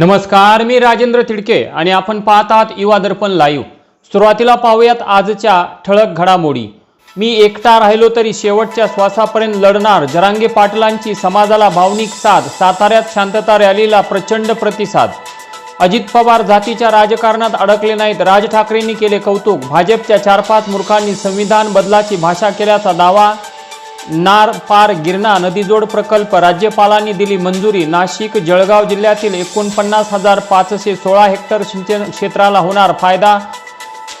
नमस्कार मी राजेंद्र तिडके आणि आपण पाहत आहात युवा दर्पण लाईव्ह सुरुवातीला पाहूयात आजच्या ठळक घडामोडी. मी एकटा राहिलो तरी शेवटच्या श्वासापर्यंत लढणार. जरांगे पाटलांची समाजाला भावनिक साथ साताऱ्यात शांतता रॅलीला प्रचंड प्रतिसाद. अजित पवार जातीच्या राजकारणात अडकले नाहीत. राज ठाकरेंनी केले कौतुक. भाजपच्या चार पाच मूर्खांनी संविधान बदलाची भाषा केल्याचा दावा नार पार गिरणा नदीजोड प्रकल्प राज्यपालांनी दिली मंजुरी. नाशिक जळगाव जिल्ह्यातील एकोणपन्नास हजार पाचशे सोळा हेक्टर सिंचन क्षेत्राला होणार फायदा.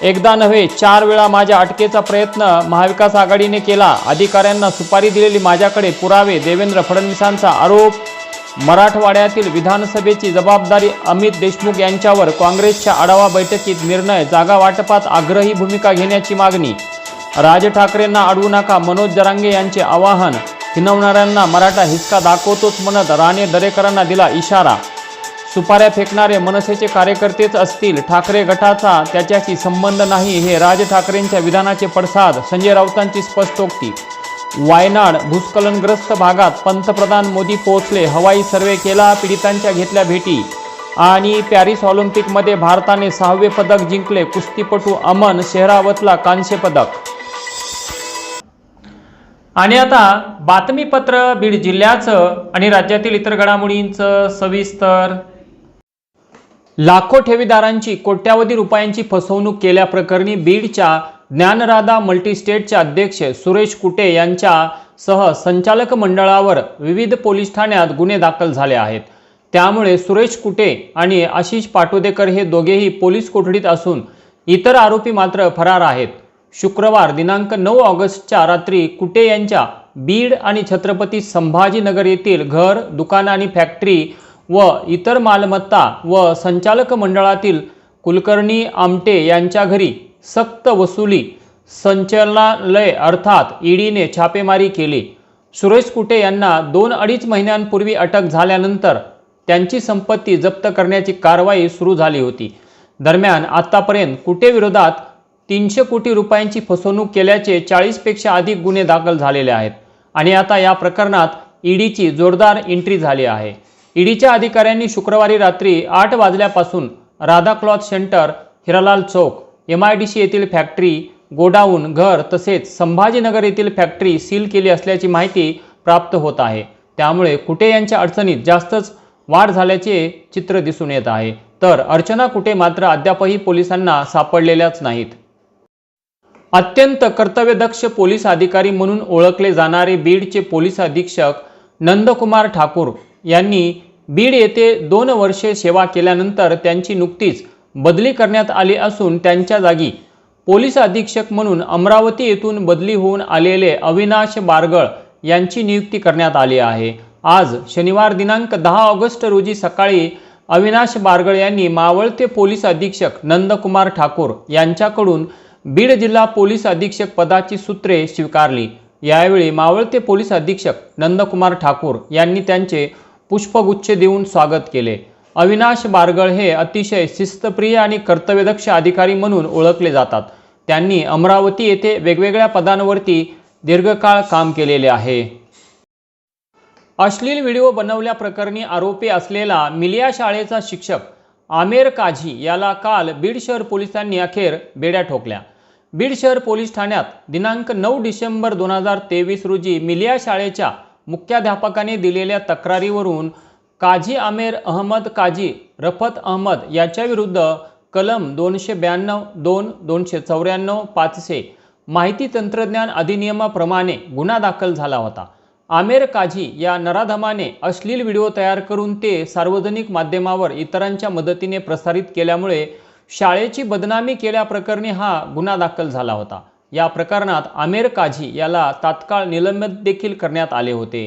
एकदा नव्हे चार वेळा माझ्या अटकेचा प्रयत्न महाविकास आघाडीने केला. अधिकाऱ्यांना सुपारी दिलेली माझ्याकडे पुरावे देवेंद्र फडणवीसांचा आरोप. मराठवाड्यातील विधानसभेची जबाबदारी अमित देशमुख यांच्यावर काँग्रेसच्या आढावा बैठकीत निर्णय जागा वाटपात आग्रही भूमिका घेण्याची मागणी. राज ठाकरेंना अडवू नका. मनोज जरांगे यांचे आवाहन. हिनवणाऱ्यांना मराठा हिसका दाखवतोच म्हणत राणे दरेकरांना दिला इशारा. सुपाऱ्या फेकणारे मनसेचे कार्यकर्तेच असतील. ठाकरे गटाचा त्याच्याशी संबंध नाही हे राज ठाकरेंच्या विधानाचे पडसाद. संजय राऊतांची स्पष्टोक्ती वायनाड भूस्खलनग्रस्त भागात पंतप्रधान मोदी पोहोचले. हवाई सर्वे केला पीडितांच्या घेतल्या भेटी. आणि पॅरिस ऑलिम्पिकमध्ये भारताने सहावे पदक जिंकले. कुस्तीपटू अमन शेहरावतला कांस्य पदक. आणि आता बातमीपत्र बीड जिल्ह्याचं आणि राज्यातील इतर घडामोडींचं सविस्तर. लाखो ठेवीदारांची कोट्यावधी रुपयांची फसवणूक केल्याप्रकरणी बीडच्या ज्ञानराधा मल्टीस्टेटचे अध्यक्ष सुरेश कुटे यांच्यासह संचालक मंडळावर विविध पोलीस ठाण्यात गुन्हे दाखल झाले आहेत. त्यामुळे सुरेश कुटे आणि आशिष पाटोदेकर हे दोघेही पोलीस कोठडीत असून इतर आरोपी मात्र फरार आहेत. शुक्रवार दिनांक नऊ ऑगस्टच्या रात्री कुटे यांच्या बीड आणि छत्रपती संभाजीनगर येथील घर दुकान आणि फॅक्टरी व इतर मालमत्ता व संचालक मंडळातील कुलकर्णी आमटे यांच्या घरी सक्त वसुली संचालनालय अर्थात ईडीने छापेमारी केली. सुरेश कुटे यांना दोन अडीच महिन्यांपूर्वी अटक झाल्यानंतर त्यांची संपत्ती जप्त करण्याची कारवाई सुरू झाली होती. दरम्यान आतापर्यंत कुटे विरोधात तीनशे कोटी रुपयांची फसवणूक केल्याचे चाळीसपेक्षा अधिक गुन्हे दाखल झालेले आहेत. आणि आता या प्रकरणात ईडीची जोरदार एंट्री झाली आहे. ईडीच्या अधिकाऱ्यांनी शुक्रवारी रात्री आठ वाजल्यापासून राधा क्लॉथ सेंटर हिरालाल चौक एम आय डी सी येथील फॅक्टरी गोडाऊन घर तसेच संभाजीनगर येथील फॅक्टरी सील केली असल्याची माहिती प्राप्त होत आहे. त्यामुळे कुटे यांच्या अडचणीत जास्तच वाढ झाल्याचे चित्र दिसून येत आहे. तर अर्चना कुटे मात्र अद्यापही पोलिसांना सापडलेल्याच नाहीत. अत्यंत कर्तव्यदक्ष पोलीस अधिकारी म्हणून ओळखले जाणारे बीडचे पोलीस अधीक्षक नंदकुमार ठाकूर यांनी बीड येथे दोन वर्षे सेवा केल्यानंतर त्यांची नुकतीच बदली करण्यात आली असून त्यांच्या जागी पोलीस अधीक्षक म्हणून अमरावती येथून बदली होऊन आलेले अविनाश बारगळ यांची नियुक्ती करण्यात आली आहे. आज शनिवार दिनांक दहा ऑगस्ट रोजी सकाळी अविनाश बारगळ यांनी मावळते पोलीस अधीक्षक नंदकुमार ठाकूर यांच्याकडून बीड जिल्हा पोलीस अधीक्षक पदाची सूत्रे स्वीकारली. यावेळी मावळते पोलीस अधीक्षक नंदकुमार ठाकूर यांनी त्यांचे पुष्पगुच्छ देऊन स्वागत केले. अविनाश बारगळ हे अतिशय शिस्तप्रिय आणि कर्तव्यदक्ष अधिकारी म्हणून ओळखले जातात. त्यांनी अमरावती येथे वेगवेगळ्या पदांवरती दीर्घकाळ काम केलेले आहे. अश्लील व्हिडिओ बनवल्याप्रकरणी आरोपी असलेला मिलिया शाळेचा शिक्षक आमेर काझी याला काल बीड शहर पोलिसांनी अखेर बेड्या ठोकल्या. बीड शहर पोलीस ठाण्यात दिनांक नऊ डिसेंबर दोन हजार तेवीस रोजी मिलिया शाळेच्या मुख्याध्यापकाने दिलेल्या तक्रारीवरून काझी आमेर अहमद काझी रफत अहमद याच्याविरुद्ध कलम दोनशे ब्याण्णव दोन दोनशे चौऱ्याण्णव पाचशे माहिती तंत्रज्ञान अधिनियमाप्रमाणे गुन्हा दाखल झाला होता. आमेर काझी या नराधमाने अश्लील व्हिडिओ तयार करून ते सार्वजनिक माध्यमावर इतरांच्या मदतीने प्रसारित केल्यामुळे शाळेची बदनामी केल्याप्रकरणी हा गुन्हा दाखल झाला होता. या प्रकरणात आमेर काझी याला तात्काळ निलंबित देखील करण्यात आले होते.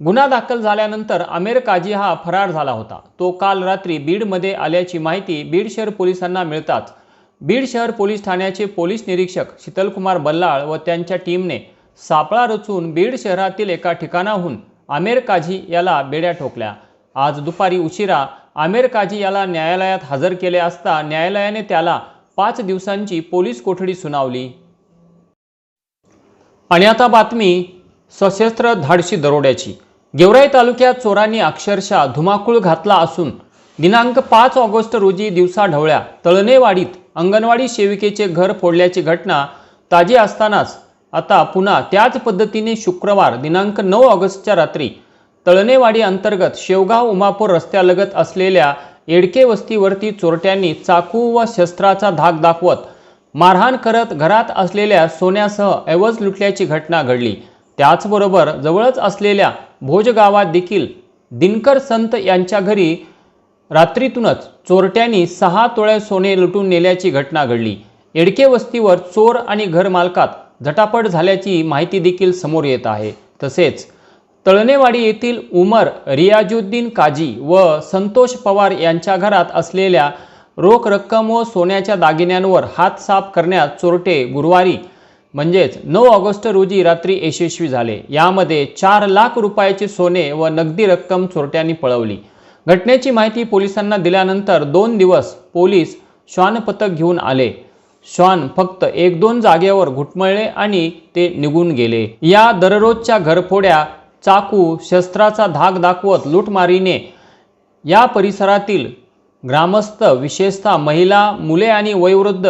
गुन्हा दाखल झाल्यानंतर आमेर काझी हा फरार झाला होता. तो काल रात्री बीडमध्ये आल्याची माहिती बीड शहर पोलिसांना मिळताच बीड शहर पोलीस ठाण्याचे पोलीस निरीक्षक शीतलकुमार बल्लाळ व त्यांच्या टीमने सापळा रचून बीड शहरातील एका ठिकाणाहून आमेर काझी याला बेड्या ठोकल्या. आज दुपारी उशिरा आमेर काझी याला न्यायालयात हजर केले असता न्यायालयाने त्याला पाच दिवसांची पोलीस कोठडी सुनावली. आणि आता बातमी सशस्त्र धाडशी दरोड्याची. गेवराई तालुक्यात चोरांनी अक्षरशः धुमाकूळ घातला असून दिनांक पाच ऑगस्ट रोजी दिवसा ढवळ्या तळणेवाडीत अंगणवाडी सेविकेचे घर फोडल्याची घटना ताजी असतानाच आता पुन्हा त्याच पद्धतीने शुक्रवार दिनांक नऊ ऑगस्टच्या रात्री तळणेवाडी अंतर्गत शेवगाव उमापूर रस्त्यालगत असलेल्या येडके वस्तीवरती चोरट्यांनी चाकू व शस्त्राचा धाक दाखवत मारहाण करत घरात असलेल्या सोन्यासह ऐवज लुटल्याची घटना घडली. त्याचबरोबर जवळच असलेल्या भोज गावात देखील दिनकर संत यांच्या घरी रात्रीतूनच चोरट्यांनी सहा तोळे सोने लुटून नेल्याची घटना घडली. येडके वस्तीवर चोर आणि घरमालकात झटापट झाल्याची माहिती देखील समोर येत आहे. तसेच तळणेवाडी येथील उमर रियाजुद्दीन काजी व संतोष पवार यांच्या घरात असलेल्या रोख रक्कम व सोन्याच्या दागिन्यांवर हात साफ करण्यात चोरटे गुरुवारी म्हणजेच नऊ ऑगस्ट रोजी रात्री यशस्वी झाले. यामध्ये चार लाख रुपयाचे सोने व नगदी रक्कम चोरट्यांनी पळवली. घटनेची माहिती पोलिसांना दिल्यानंतर दोन दिवस पोलीस श्वान पथक घेऊन आले. श्वान फक्त एक दोन जागेवर घुटमळले आणि ते निघून गेले. या दररोजच्या घरफोड्या चाकू शस्त्राचा धाक दाखवत लूटमारीने या परिसरातील ग्रामस्थ विशेषतः महिला मुले आणि वयोवृद्ध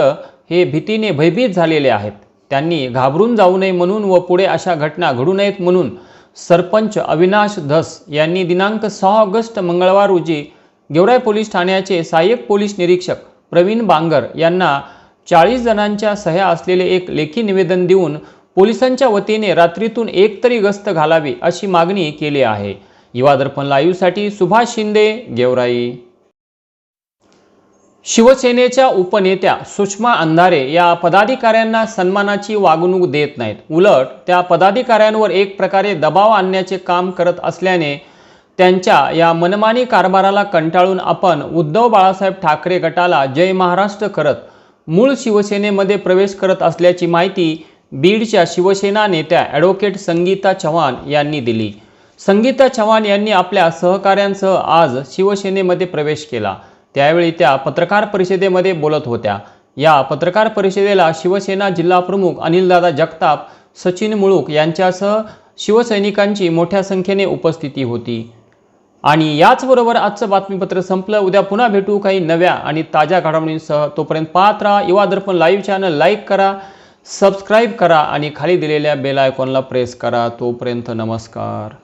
हे भीतीने भयभीत झालेले आहेत. त्यांनी घाबरून जाऊ नये म्हणून व पुढे अशा घटना घडू नयेत म्हणून सरपंच अविनाश धस यांनी दिनांक सहा ऑगस्ट मंगळवार रोजी गेवराई पोलीस ठाण्याचे सहाय्यक पोलीस निरीक्षक प्रवीण बांगर यांना चाळीस जणांच्या सह्या असलेले एक लेखी निवेदन देऊन पोलिसांच्या वतीने रात्रीतून एक तरी गस्त घालावी अशी मागणी केली आहे. युवा दर्पण लाईव्हसाठी सुभाष शिंदे गेवराई. शिवसेनेच्या उपनेत्या सुषमा अंधारे या पदाधिकाऱ्यांना सन्मानाची वागणूक देत नाहीत. उलट त्या पदाधिकाऱ्यांवर एक प्रकारे दबाव आणण्याचे काम करत असल्याने त्यांच्या या मनमानी कारभाराला कंटाळून आपण उद्धव बाळासाहेब ठाकरे गटाला जय महाराष्ट्र करत मूळ शिवसेनेमध्ये प्रवेश करत असल्याची माहिती बीडच्या शिवसेना नेत्या ॲडव्होकेट संगीता चव्हाण यांनी दिली. संगीता चव्हाण यांनी आपल्या सहकाऱ्यांसह आज शिवसेनेमध्ये प्रवेश केला. त्यावेळी त्या पत्रकार परिषदेमध्ये बोलत होत्या. या पत्रकार परिषदेला शिवसेना जिल्हा प्रमुख अनिलदादा जगताप सचिन मुळूक यांच्यासह शिवसैनिकांची मोठ्या संख्येने उपस्थिती होती. आणि याचबरोबर आजचं बातमीपत्र संपलं. उद्या पुन्हा भेटू काही नव्या आणि ताज्या घडामोडींसह. तोपर्यंत पाहत राहा. Yuva Darpan live channel like करा. सबस्क्राईब करा आणि खाली दिलेल्या बेल आयकॉनला प्रेस करा. तोपर्यंत नमस्कार.